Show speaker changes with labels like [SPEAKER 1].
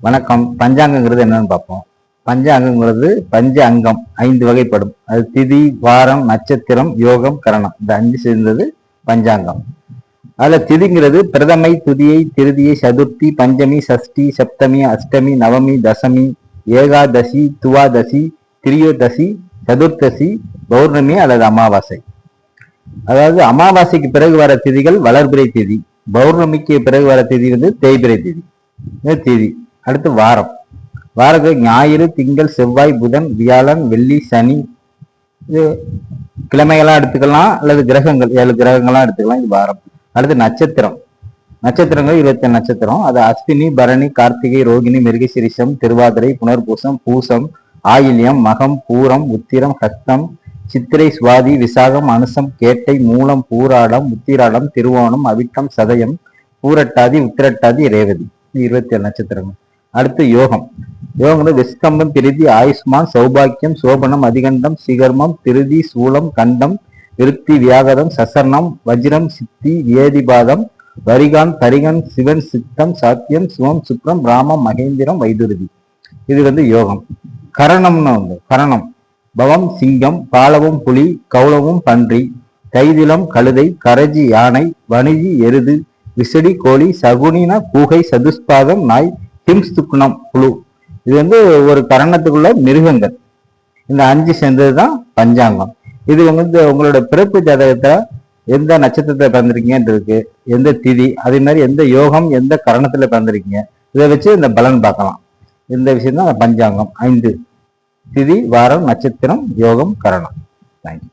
[SPEAKER 1] வணக்கம். பஞ்சாங்கங்கிறது என்னன்னு பார்ப்போம். பஞ்சாங்கங்கிறது பஞ்ச அங்கம் ஐந்து வகைப்படும். அது திதி வாரம் நட்சத்திரம் யோகம் கரணம். இந்த அஞ்சு சேர்ந்தது பஞ்சாங்கம். அதுல திதிங்கிறது பிரதமை துதியை திருதியை சதுர்த்தி பஞ்சமி சஷ்டி சப்தமி அஷ்டமி நவமி தசமி ஏகாதசி துவாதசி திரியோதசி சதுர்த்தசி பௌர்ணமி அல்லது அமாவாசை. அதாவது அமாவாசைக்கு பிறகு வர திதிகள் வளர்பிறை திதி. பௌர்ணமிக்கு பிறகு வர திதி வந்து தேய்பிறை திதி. திதி. அடுத்து வாரம். வாரத்தில் ஞாயிறு திங்கள் செவ்வாய் புதன் வியாழன் வெள்ளி சனி இது கிழமைகளாம் எடுத்துக்கலாம். அல்லது கிரகங்கள் ஏழு கிரகங்கள்லாம் எடுத்துக்கலாம். இது வாரம். அடுத்து நட்சத்திரம். நட்சத்திரங்கள் இருபத்தி நட்சத்திரம். அது அஸ்வினி பரணி கார்த்திகை ரோகிணி மிருகசிரிஷம் திருவாதிரை புனர்பூசம் பூசம் ஆயில்யம் மகம் பூரம் உத்திரம் ஹஸ்தம் சித்திரை சுவாதி விசாகம் அனுசம் கேட்டை மூலம் பூராடம் உத்திராடம் திருவோணம் அவிட்டம் சதயம் பூரட்டாதி உத்திரட்டாதி ரேவதி. இருபத்தி ஏழு நட்சத்திரங்கள். அடுத்து யோகம். யோகம் விஸ்கம்பம் திருதி ஆயுஷ்மான் சௌபாக்கியம் சோபனம் அதிகண்டம் சிகர்மம் திருதி சூலம் கண்டம் விருத்தி வியாகதம் சசர்ணம் வஜ்ரம் சித்தி வேதிபாதம் வரிகான் தரிகன் சிவன் சித்தம் சாத்தியம் சிவம் சுக்ரம் ராமம் மகேந்திரம் வைதுருதி. இது வந்து யோகம். கரணம்னு வந்து கரணம். பவம் சிங்கம் பாலவும் புலி கௌளவும் பன்றி. கைதிலம் கழுதை கரஜி யானை வணிகி எருது விசடி கோழி சகுனின கூகை சதுஸ்பாதம் நாய் ஹிம்ஸ்துக்குணம் புழு இது வந்து ஒரு கரணத்துக்குள்ள மிருகங்கள். இந்த அஞ்சு சேர்ந்தது தான் பஞ்சாங்கம். இது வந்து உங்களோட பிறப்பு ஜாதகத்தை எந்த நட்சத்திரத்தில் பிறந்திருக்கீங்கன்றது எந்த திதி அதே மாதிரி எந்த யோகம் எந்த கரணத்தில் பிறந்திருக்கீங்க இதை வச்சு இந்த பலன் பார்க்கலாம். இந்த விஷயம் தான் பஞ்சாங்கம். ஐந்து. திதி வாரம் நட்சத்திரம் யோகம் கரணம். தேங்க்யூ